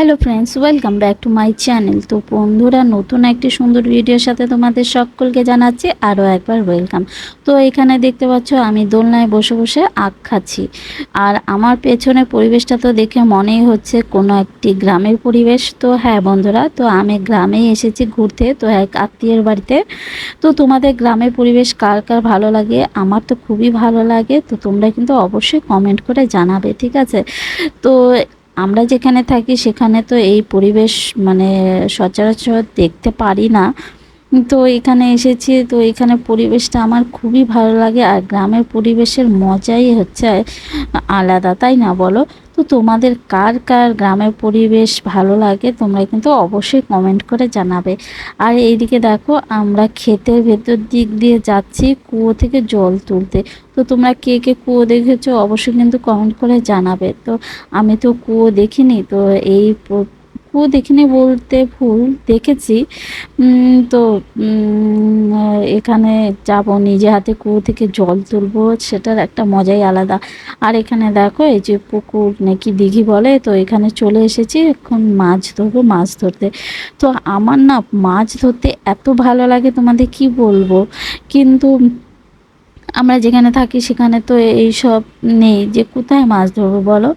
Hello friends welcome back to my channel তো বন্ধুরা, নতুন একটি সুন্দর ভিডিওর সাথে তোমাদের সকলকে জানাচ্ছি আরও একবার ওয়েলকাম তো এখানে দেখতে পাচ্ছ, আমি দোলনায় বসে বসে আখ খাচ্ছি। আর আমার পেছনের পরিবেশটা তো দেখে মনেই হচ্ছে কোনো একটি গ্রামের পরিবেশ। তো হ্যাঁ বন্ধুরা, তো আমি গ্রামেই এসেছি ঘুরতে, তো এক আত্মীয়ের বাড়িতে। তো তোমাদের গ্রামের পরিবেশ কার কার ভালো লাগে? আমার তো খুবই ভালো লাগে, তো তোমরা কিন্তু অবশ্যই কমেন্ট করে জানাবে, ঠিক আছে? তো আমরা যেখানে থাকি, সেখানে তো এই পরিবেশ মানে সচরাচর দেখতে পারি না। তো এখানে এসেছি, তো এখানে পরিবেশটা আমার খুবই ভালো লাগে আর গ্রামের পরিবেশের মজাই হচ্ছে আলাদা, তাই না বলো? তো তোমাদের কার কার গ্রামের পরিবেশ ভালো লাগে, তোমরা কিন্তু অবশ্যই কমেন্ট করে জানাবে। আর এইদিকে দেখো, আমরা ক্ষেতের ভেতর দিক দিয়ে যাচ্ছি কুয়ো থেকে জল তুলতে। তো তোমরা কে কে কুয়ো দেখেছ অবশ্যই কিন্তু কমেন্ট করে জানাবে। তো আমি তো কুয়ো দেখিনি, তো এই কুয়ো দেখিনি বলতে ভুল, দেখেছি। তো এখানে যাব, নিজে হাতে কুয়ো থেকে জল তুলবো, সেটার একটা মজাই আলাদা। আর এখানে দেখো, এই যে পুকুর নাকি দিঘি বলে, তো এখানে চলে এসেছি, এখন মাছ ধরবো, মাছ ধরতে। তো আমার না মাছ ধরতে এত ভালো লাগে তোমাদের কি বলব? কিন্তু আমরা যেখানে থাকি সেখানে তো এই সব নেই। যে কোথায় মাছ ধরবো বলো?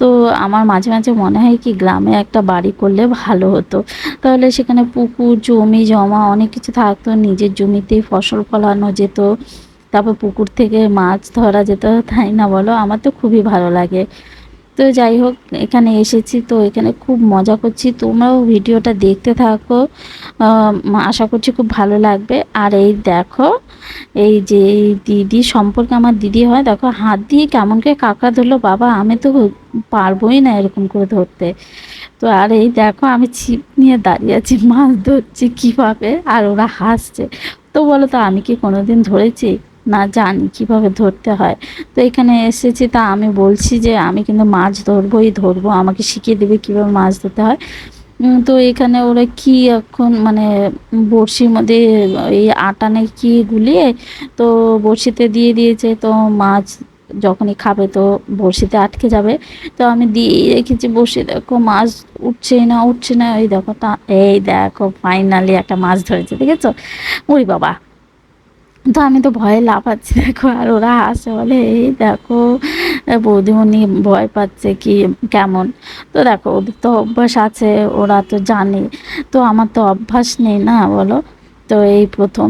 তো আমার মাঝে মাঝে মনে হয় কি গ্রামে একটা বাড়ি করলে ভালো হতো। তাহলে সেখানে পুকুর, জমি জমা অনেক কিছু থাকতো, নিজের জমিতেই ফসল ফলানো যেত, তারপর পুকুর থেকে মাছ ধরা যেত, তাই না বলো? আমার তো খুবই ভালো লাগে। তো যাই হোক, এখানে এসেছি তো এখানে খুব মজা করছি। তোমরাও ভিডিওটা দেখতে থাকো। আশা করছি খুব ভালো লাগবে। আর এই দেখো, এই যে দিদি সম্পর্কে আমার দিদি হয়, দেখো হাত দিয়ে কেমন করে কাঁকড়া ধরলো। বাবা, আমি তো পারবোই না এরকম করে ধরতে। তো আর এই দেখো, আমি ছিপ নিয়ে দাঁড়িয়ে আছি, মাছ ধরছি কীভাবে? আর ওরা হাসছে। তো বলো তো, আমি কি কোনোদিন ধরেছি? না জানি কীভাবে ধরতে হয়। তো এখানে এসেছি তা আমি বলছি যে আমি কিন্তু মাছ ধরবোই, ধরবো। আমাকে শিখিয়ে দেবে কীভাবে মাছ ধরতে হয়। তো এখানে ওরা কি এখন মানে বড়শির মধ্যে এই আটা নাকি কি গুলিয়ে তো বড়শিতে দিয়ে দিয়েছে। তো মাছ যখনই খাবে তো বড়শিতে আটকে যাবে। তো আমি দিয়ে রেখেছি বসে। দেখো মাছ উঠছে না উঠছে না। এই দেখো তা, এই দেখো ফাইনালি একটা মাছ ধরেছে, দেখেছ? ওই বাবা! তো আমি তো ভয়ে লাফাচ্ছি, দেখো, আর ওরা আসে বলে, এই দেখো, বৌদিমণি ভয় পাচ্ছে কি, কেমন? তো দেখো, ওদের তো অভ্যাস আছে, ওরা তো জানে, তো আমার তো অভ্যাস নেই না, বলো? তো এই প্রথম।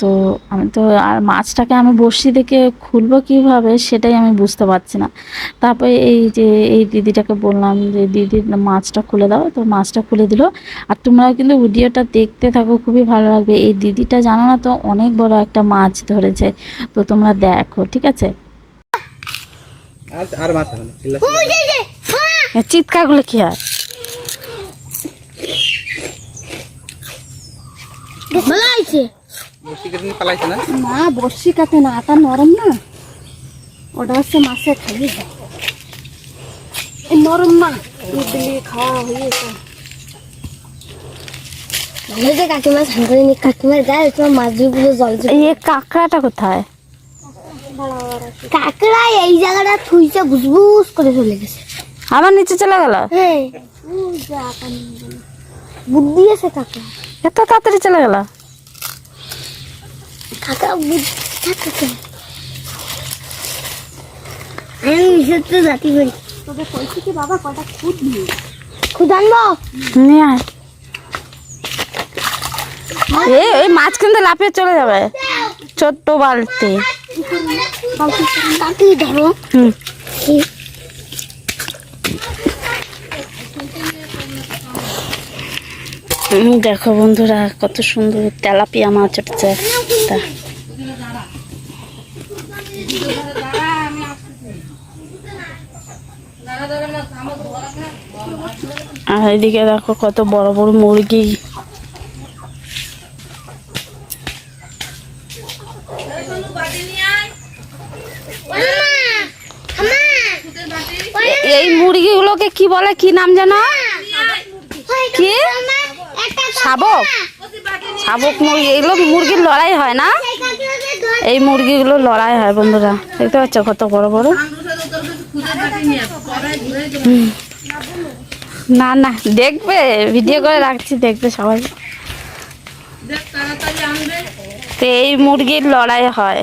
তো আমি তো আর মাছটাকে আমি বড়শি থেকে খুলবো কীভাবে সেটাই আমি বুঝতে পারছি না। তারপরে এই যে এই দিদিটাকে বললাম যে দিদি মাছটা খুলে দাও। তো মাছটা খুলে দিল। আর তোমরা কিন্তু ভিডিওটা দেখতে থাকো খুবই ভালো লাগবে। এই দিদিটা জানো না তো অনেক বড় একটা মাছ ধরেছে। তো তোমরা দেখো ঠিক আছে? চিৎকারগুলো কি হয়? ভালো না? বর্ষি কাটে না আটা নরম না। ওটা হচ্ছে মাছে খালি। এই নরম না ইডলি খাওয়া হয়েছে। ভালো যে কাকিমা স্নান করে কাকিমার গায়ে তোমার মাছগুলো জল এই কাঁকড়াটা কোথায়? কাকড়া এই জায়গাটা থুইছে বুসবুস করে চলে গেছে। আমার নিচে চলে গেল? হ্যাঁ। বুদ্ধি আছে কাকড়া। এত তাড়াতাড়ি চলে গেল? থাকে আমি মিশে তো জাতি করি। তোকে কইছি কি বাবা কটা খুদ নিয়ে খুদ আনব? নিয়ে আয়। এই এই মাছ কিন্তু লাফিয়ে চলে যাবে। ছোট্ট বালতি। ধরো। হুম। হুম, দেখো বন্ধুরা কত সুন্দর তেলাপিয়া মাছ উঠছে তা আর এদিকে দেখো কত বড় বড় মুরগি। এই মুরগিগুলোকে কি বলে? কি নাম জানো কি? শাবক? শাবক মুরগি এগুলো মুরগির লড়াই হয় না? এই মুরগিগুলো লড়াই হয় বন্ধুরা, দেখতে পাচ্ছ কত বড় বড়? না না, দেখবে ভিডিও করে রাখছি, দেখবে সবাই। তো এই মুরগির লড়াই হয়।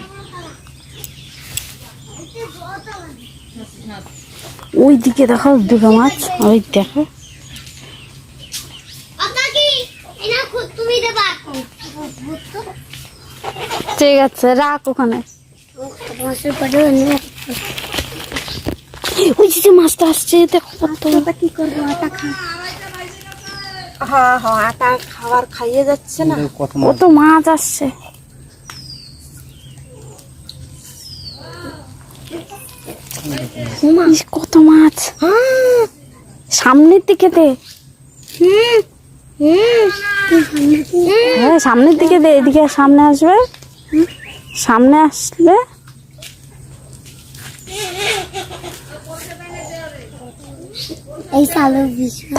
ওই দিকে দেখো দুটো মাছ ওই দেখো। ঠিক আছে রাখ ওখানে। ওই যে মাছটা আসছে দেখো আটা কি করব আটা খা হ্যাঁ হ্যাঁ আটা খাবার খাইয়ে যাচ্ছে না। কত কত মাছ আসছে। কত মাছ। সামনের দিকে দে। হ্যাঁ সামনের দিকে দে এদিকে সামনে আসবে। সামনে আসলে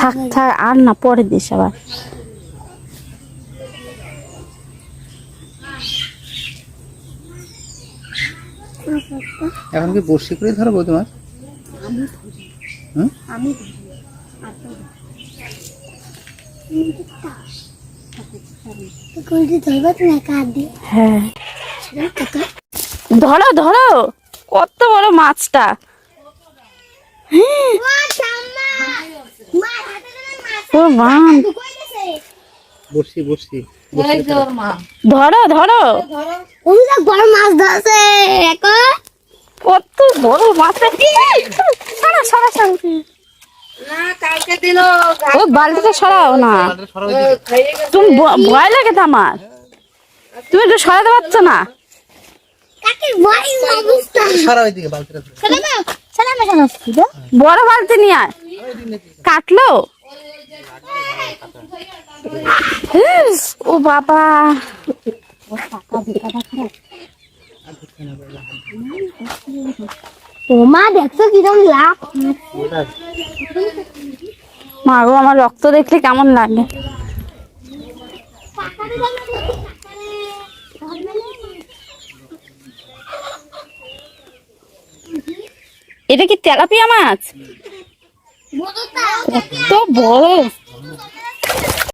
থাক থাক আর না পরে দিস আবার। এখন কি বর্ষি করে ধরবা তুমি একা হাত দিয়ে হ্যাঁ ধরো ধরো কত বড় মাছটা ও বান ধরো ধরো। বড় মাছ ধরছে একা। কত বড় মাছটা সারা সারা সারা। না কালকে দিল ও বালতিটা সরাও না। তুমি ভয় লাগে তো আমার। তুমি একটু সরাতে পারছ না? বড় বালতি নিয়ে আয়। কাটলো? ও বাবা। ও মা দেখছ কিরম লাভ মা গো আমার রক্ত দেখলে কেমন লাগে? এটা কি তেলাপিয়া মাছ? কত বড়।